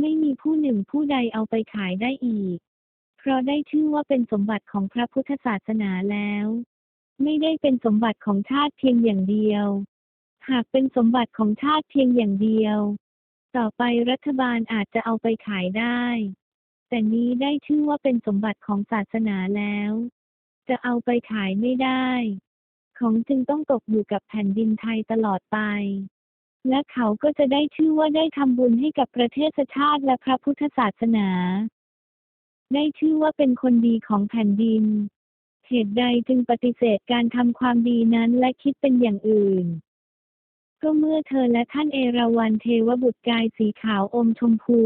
ไม่มีผู้หนึ่งผู้ใดเอาไปขายได้อีก เพราะได้ชื่อว่าเป็นสมบัติของพระพุทธศาสนาแล้ว ไม่ได้เป็นสมบัติของชาติเพียงอย่างเดียว หากเป็นสมบัติของชาติเพียงอย่างเดียว ต่อไปรัฐบาลอาจจะเอาไปขายได้ แต่นี้ได้ชื่อว่าเป็นสมบัติของศาสนาแล้ว จะเอาไปขายไม่ได้ ของจึงต้องตกอยู่กับแผ่นดินไทยตลอดไป และเขาก็จะได้ชื่อว่าได้ทำบุญให้กับประเทศชาติและพระพุทธศาสนา ได้ชื่อว่าเป็นคนดีของแผ่นดิน เหตุใดจึงปฏิเสธการทำความดีนั้นและคิดเป็นอย่างอื่น ก็เมื่อเธอและท่านเอราวัณเทวบุตรกายสีขาวอมชมพู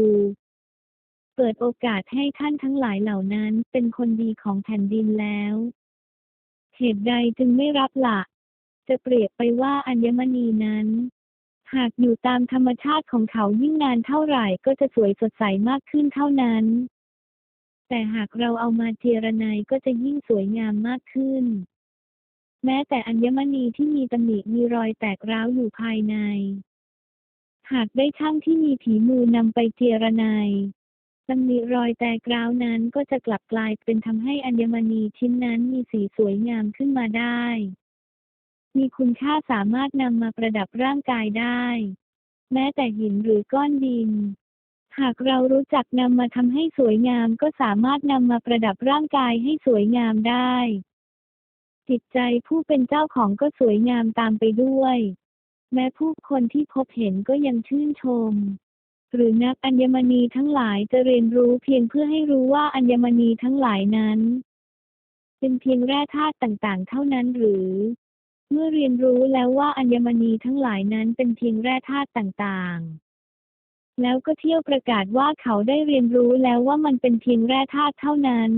เปิดโอกาสให้ท่านทั้งหลายเหล่านั้นเป็นคนดีของแผ่นดินแล้ว เหตุใดจึงไม่รับละจะเปรียบไปว่าอัญมณีนั้น หากอยู่ตามธรรมชาติของเขายิ่งนานเท่าไหร่ก็จะสวยสดใสมากขึ้นเท่านั้น แต่หากเราเอามาเจรไนก็จะยิ่งสวยงามมากขึ้น แม้แต่อัญมณีที่มีตำหนิมีรอยแตกร้าวอยู่ภายใน หากได้ช่างที่มีผีมือนำไปเจรไนตำหนิรอยแตกร้าวนั้นก็จะกลับกลายเป็นทำให้อัญมณีชิ้นนั้นมีสีสวยงามขึ้นมาได้ มีคุณค่าสามารถนำมาประดับร่างกายได้ แม้แต่หินหรือก้อนดิน หากเรารู้จักนำมาทำให้สวยงามก็สามารถนำมาประดับร่างกายให้สวยงามได้ จิตใจผู้เป็นเจ้าของก็สวยงามตามไปด้วย แม้ผู้คนที่พบเห็นก็ยังชื่นชม หรือนักอัญมณีทั้งหลายจะเรียนรู้เพียงเพื่อให้รู้ว่าอัญมณีทั้งหลายนั้น เป็นเพียงแร่ธาตุต่างๆ เท่านั้นหรือ เมื่อเรียนรู้แล้วว่าอัญมณีทั้งหลายนั้นเป็นเพียงแร่ธาตุต่างๆ แล้วก็เที่ยวประกาศว่าเขาได้เรียนรู้แล้วว่ามันเป็นเพียงแร่ธาตุเท่านั้น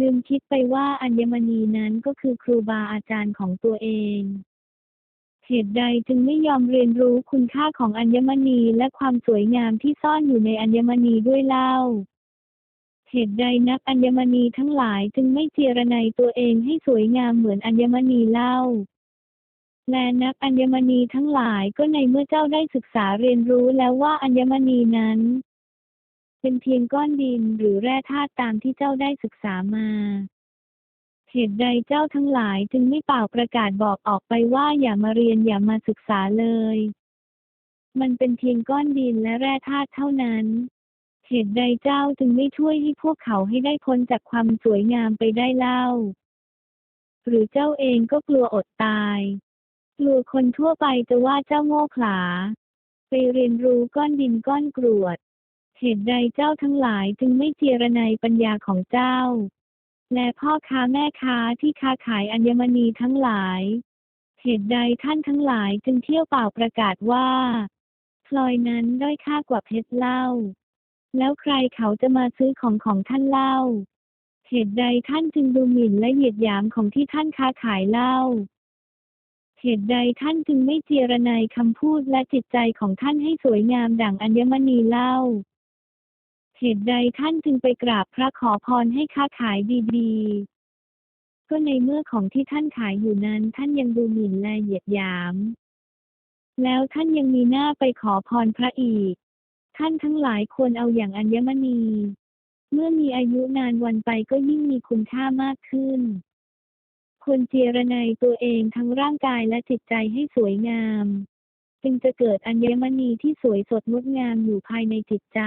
ลืมคิดไปว่าอัญมณีนั้นก็คือครูบาอาจารย์ของตัวเองเหตุใดจึงไม่ยอมเรียนรู้คุณค่าของอัญมณีและความสวยงามที่ซ่อนอยู่ในอัญมณีด้วยเล่า เหตุใดนักอัญมณีทั้งหลายจึงไม่เจรไนตัวเองให้สวยงามเหมือนอัญมณีเล่า และนักอัญมณีทั้งหลายก็ในเมื่อเจ้าได้ศึกษาเรียนรู้แล้วว่าอัญมณีนั้น เป็นเพียงก้อนดินหรือแร่ธาตุตามที่เจ้าได้ศึกษามาเหตุใดเจ้าทั้งหลายจึงไม่เป่าประกาศบอกออกไปว่าอย่ามาเรียนอย่ามาศึกษาเลย มันเป็นเพียงก้อนดินและแร่ธาตุเท่านั้น เหตุใดเจ้าจึงไม่ช่วยให้พวกเขาให้ได้พ้นจากความสวยงามไปได้เล่า หรือเจ้าเองก็กลัวอดตาย กลัวคนทั่วไปจะว่าเจ้าโง่เขลา ไปเรียนรู้ก้อนดินก้อนกรวด เหตุใดเจ้าทั้งหลายจึงไม่เจรไนปัญญาของเจ้า และพ่อค้าแม่ค้าที่ค้าขายอัญมณีทั้งหลาย เหตุใดท่านทั้งหลายจึงเที่ยวเป่าประกาศว่าพลอยนั้นด้อยค่ากว่าเพชรเล่า แล้วใครเขาจะมาซื้อของของท่านเล่า เหตุใดท่านจึงดูหมิ่นและเหยียดหยามของที่ท่านค้าขายเล่า เหตุใดท่านจึงไม่เจรไนคำพูดและจิตใจของท่านให้สวยงามดั่งอัญมณีเล่า เหตุใดท่านจึงไปกราบพระขอพรให้ค้าขายดีๆ ก็ในเมื่อของที่ท่านขายอยู่นั้นท่านยังดูหมิ่นและเหยียดหยาม แล้วท่านยังมีหน้าไปขอพรพระอีก ท่านทั้งหลายควรเอาอย่างอัญมณี เมื่อมีอายุนานวันไปก็ยิ่งมีคุณค่ามากขึ้น ควรเจรไนตัวเองทั้งร่างกายและจิตใจให้สวยงาม จึงจะเกิดอัญมณีที่สวยสดงดงามอยู่ภายในจิตใจ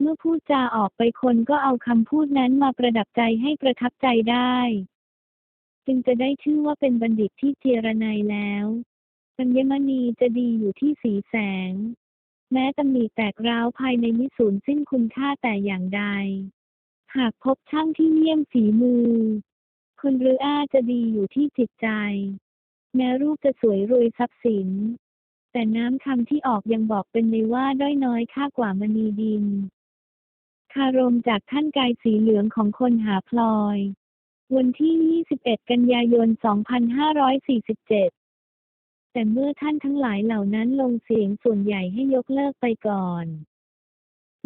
เมื่อพูดจาออกไปคนก็เอาคำพูดนั้นมาประดับใจให้ประทับใจได้ จึงจะได้ชื่อว่าเป็นบัณฑิตที่เจรไนแล้วอัญมณีจะดีอยู่ที่สีแสง แม้ตำหนิแตกร้าวภายในมิสูญสิ้นคุณค่าแต่อย่างใด หากพบช่างที่เยี่ยมฝีมือคนหรืออาจะดีอยู่ที่จิตใจ แม้รูปจะสวยรวยทรัพย์สิน แต่น้ำคำที่ออกยังบอกเป็นเลยว่าด้อยน้อยค่ากว่ามณีดิน คารมจากท่านกายสีเหลืองของคนหาพลอย วันที่ 21 กันยายน 2547 แต่เมื่อท่านทั้งหลายเหล่านั้นลงเสียงส่วนใหญ่ให้ยกเลิกไปก่อน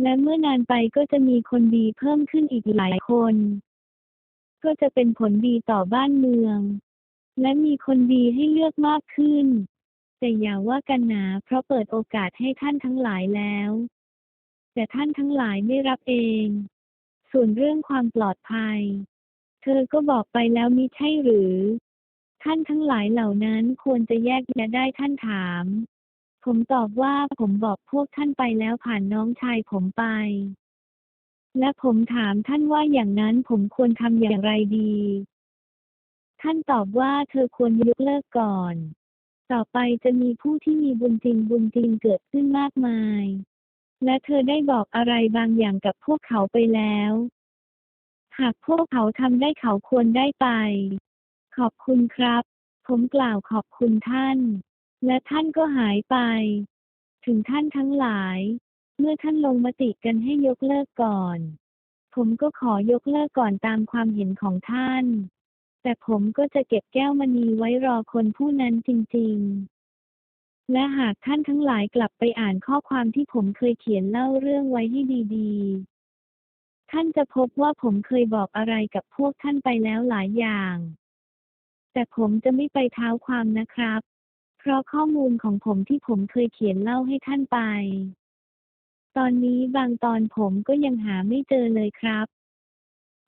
และเมื่อนานไปก็จะมีคนดีเพิ่มขึ้นอีกหลายคน ก็จะเป็นผลดีต่อบ้านเมือง และมีคนดีให้เลือกมากขึ้น แต่อย่าว่ากันหนาเพราะเปิดโอกาสให้ท่านทั้งหลายแล้ว แต่ท่านทั้งหลายไม่รับเอง ส่วนเรื่องความปลอดภัย เธอก็บอกไปแล้วมิใช่หรือ ท่านทั้งหลายเหล่านั้นควรจะแยกแยะได้ท่านถาม ผมตอบว่าผมบอกพวกท่านไปแล้วผ่านน้องชายผมไป และผมถามท่านว่าอย่างนั้นผมควรทำอย่างไรดี ท่านตอบว่าเธอควรยกเลิกก่อน ต่อไปจะมีผู้ที่มีบุญจริงบุญจริงเกิดขึ้นมากมาย และเธอได้บอกอะไรบางอย่างกับพวกเขาไปแล้ว หากพวกเขาทำได้เขาควรได้ไป ขอบคุณครับ ผมกล่าวขอบคุณท่าน และท่านก็หายไป ถึงท่านทั้งหลาย เมื่อท่านลงมติกันให้ยกเลิกก่อน ผมก็ขอยกเลิกก่อนตามความเห็นของท่าน แต่ผมก็จะเก็บแก้วมณีไว้รอคนผู้นั้นจริง ๆ และหากท่านทั้งหลายกลับไปอ่านข้อความที่ผมเคยเขียนเล่าเรื่องไว้ให้ดีๆ ท่านจะพบว่าผมเคยบอกอะไรกับพวกท่านไปแล้วหลายอย่าง แต่ผมจะไม่ไปเท้าความนะครับ เพราะข้อมูลของผมที่ผมเคยเขียนเล่าให้ท่านไป ตอนนี้บางตอนผมก็ยังหาไม่เจอเลยครับ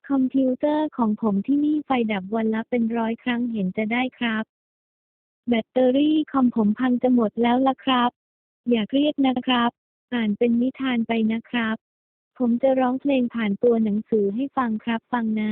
คอมพิวเตอร์ของผมที่นี่ไฟดับวันละเป็นร้อยครั้งเห็นจะได้ครับ แบตเตอรี่คอมผมพังจะหมดแล้วละครับ อย่าเครียดนะครับ อ่านเป็นนิทานไปนะครับ ผมจะร้องเพลงผ่านตัวหนังสือให้ฟังครับฟังนะ